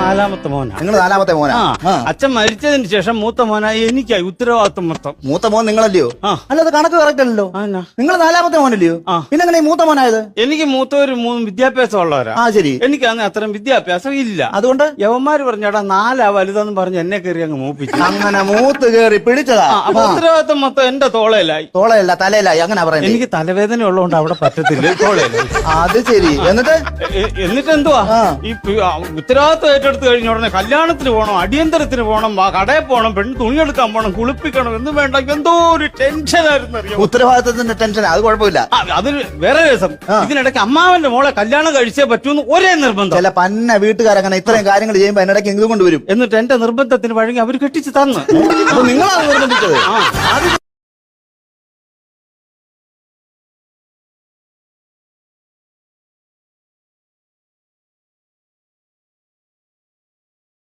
നാലാമത്തെ മോനാ. നിങ്ങൾ നാലാമത്തെ മോനാ? ആ. അച്ഛൻ മരിച്ചതിന് ശേഷം മൂത്ത മോനായി എനിക്കായി ഉത്തരവാദിത്വം മൊത്തം. മൂത്ത മോൻ നിങ്ങളല്ലയോ? ആ. അത് കണക്ക് കറക്റ്റ് അല്ലല്ലോ. നിങ്ങൾ നാലാമത്തെ മോനല്ലയോ? ആ. പിന്നെ എങ്ങനെ ഈ മൂത്ത മോനായത്? എനിക്ക് മൂത്തവര് മൂന്ന് വിദ്യാഭ്യാസം ഉള്ളവരാ ആ ശരി. എനിക്ക് അന്ന് അത്രയും വിദ്യാഭ്യാസം ഇല്ല. അതുകൊണ്ട്? യവന്മാര് പറഞ്ഞാടാ നാലാ വലുതെന്ന് പറഞ്ഞ് എന്നെ കയറി അങ്ങ് മൂപ്പിച്ചു. അങ്ങനെ മൂത്ത് കേറി പിടിച്ചതാ. ആ, അപ്പൊ ഉത്തരവാദിത്വം മൊത്തം എന്റെ തോളയിലായി തോളയല്ല തലയിലായി. അങ്ങനെ പറയുന്നത് എനിക്ക് തലവേദന ഉള്ളതുകൊണ്ട് അവിടെ പറ്റത്തില്ല തോളയിലായി അത് ശരി. എന്നിട്ട്? എ- എന്നിട്ട് എന്തുവാ ആ. ഈ പി- ആ, ഉത്തരവാദിത്വം ഏറ്റെടുത്ത് കഴിഞ്ഞ ഉടനെ കല്യാണത്തിന് പോകണം അടിയന്തരത്തിന് പോകണം കടയിൽ പോകണം പെണ്ണ് തുണിയെടുക്കാൻ പോകണം കുളിപ്പിക്കണം എന്ന് വേണ്ട. എന്തോ ഒരു ടെൻഷൻ ആയിരുന്നു അറിയാം? ഉത്തരവാദിത്തത്തിന്റെ ടെൻഷൻ അത് കുഴപ്പമില്ല. അത് വേറെ രസം. ഇതിനിടയ്ക്ക് അമ്മാവന്റെ മോളെ കല്യാണം കഴിച്ചേ പറ്റൂന്ന് ഒരേ നിർബന്ധം. ചില പന്ന വീട്ടുകാരങ്ങനെ ഇത്രയും കാര്യങ്ങൾ ചെയ്യുമ്പോ എന്നിടയ്ക്ക് എന്ത് കൊണ്ടുവരും. എന്നിട്ട് എന്റെ നിർബന്ധത്തിന് വഴങ്ങി അവർ കെട്ടിച്ച് തന്നു. അപ്പൊ നിങ്ങളാണ് നിർബന്ധിച്ചത്.